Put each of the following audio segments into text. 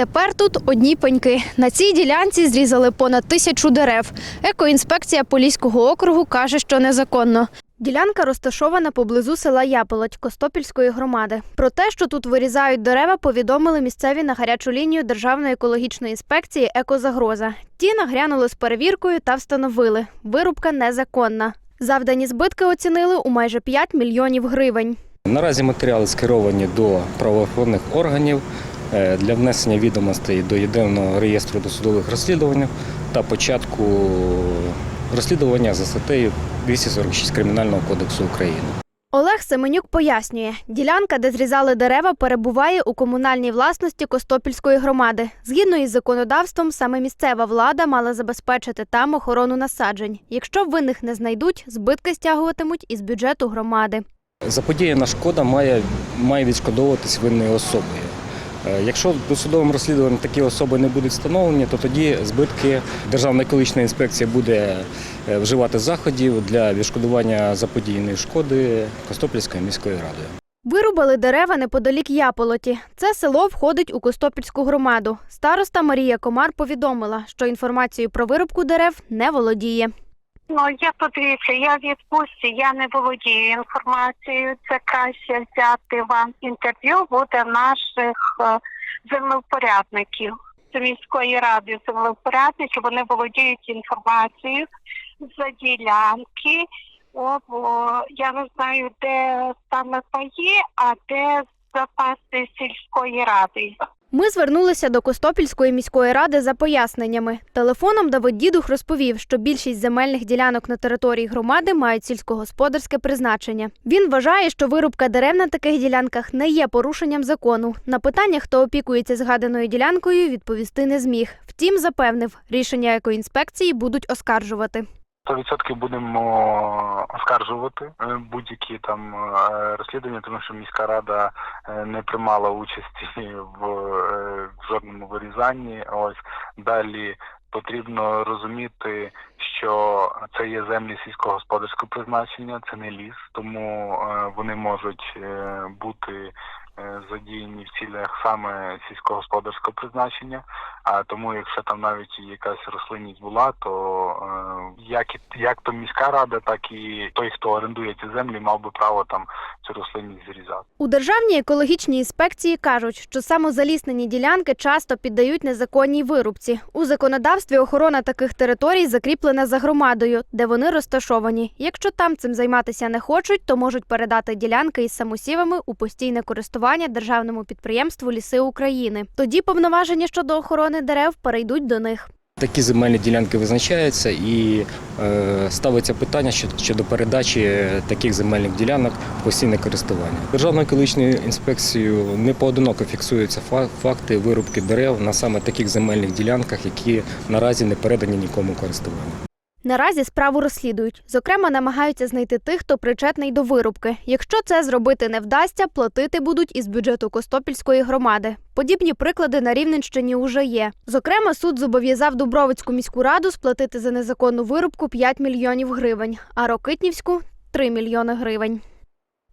Тепер тут одні пеньки. На цій ділянці зрізали понад тисячу дерев. Екоінспекція Поліського округу каже, що незаконно. Ділянка розташована поблизу села Яполоть Костопільської громади. Про те, що тут вирізають дерева, повідомили місцеві на гарячу лінію Державної екологічної інспекції Екозагроза. Ті нагрянули з перевіркою та встановили – вирубка незаконна. Завдані збитки оцінили у майже 5 мільйонів гривень. Наразі матеріали скеровані до правоохоронних органів для внесення відомостей до єдиного реєстру досудових розслідувань та початку розслідування за статтею 246 Кримінального кодексу України. Олег Семенюк пояснює, ділянка, де зрізали дерева, перебуває у комунальній власності Костопільської громади. Згідно із законодавством, саме місцева влада мала забезпечити там охорону насаджень. Якщо винних не знайдуть, збитки стягуватимуть із бюджету громади. Заподіяна шкода має, має відшкодовуватись винною особою. Е, Якщо досудовим розслідуванням такі особи не будуть встановлені, то тоді збитки Державна екологічна інспекція буде е, вживати заходів для відшкодування заподіяної шкоди Костопільською міською радою. Вирубали дерева неподалік Яполоті. Це село входить у Костопільську громаду. Староста Марія Комар повідомила, що інформацією про вирубку дерев не володіє. Ну, я подивіться, я в відпустці, я не володію інформацією. Це краще взяти вам інтерв'ю буде наших е, землевпорядників. Це міської ради землевпорядників, вони володіють інформацією за ділянки. О, я не знаю, де саме паї, а де запаси сільської ради. Ми звернулися до Костопільської міської ради за поясненнями. Телефоном Давид Дідух розповів, що більшість земельних ділянок на території громади мають сільськогосподарське призначення. Він вважає, що вирубка дерев на таких ділянках не є порушенням закону. На питання, хто опікується згаданою ділянкою, відповісти не зміг. Втім, запевнив, рішення екоінспекції будуть оскаржувати. 100% будемо оскаржувати е, будь-які там е, розслідування, тому що міська рада е, не приймала участі в е, жодному вирізанні. Ось далі потрібно розуміти, що це є землі сільськогосподарського призначення, це не ліс, тому вони можуть бути задіяні в цілях саме сільськогосподарського призначення. А тому, якщо там навіть якась рослинність була, то е, як і як то міська рада, так і той, хто орендує ці землі, мав би право там цю рослинність зрізати. У Державній екологічній інспекції кажуть, що самозаліснені ділянки часто піддають незаконній вирубці. У законодавстві охорона таких територій закріплена за громадою, де вони розташовані. Якщо там цим займатися не хочуть, то можуть передати ділянки із самосівами у постійне користування державному підприємству Ліси України. Тоді повноваження щодо охорони дерев перейдуть до них. Такі земельні ділянки визначаються і е, ставиться питання щодо, передачі таких земельних ділянок в постійне користування. Державною екологічною інспекцією не поодиноко фіксуються фа- факти вирубки дерев на саме таких земельних ділянках, які наразі не передані нікому користуванню. Наразі справу розслідують. Зокрема, намагаються знайти тих, хто причетний до вирубки. Якщо це зробити не вдасться, платити будуть із бюджету Костопільської громади. Подібні приклади на Рівненщині уже є. Зокрема, суд зобов'язав Дубровицьку міську раду сплатити за незаконну вирубку 5 мільйонів гривень, а Рокитнівську 3 мільйони гривень.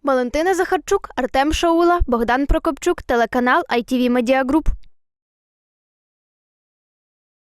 Валентина Захарчук, Артем Шаула, Богдан Прокопчук, телеканал ITV Media Group.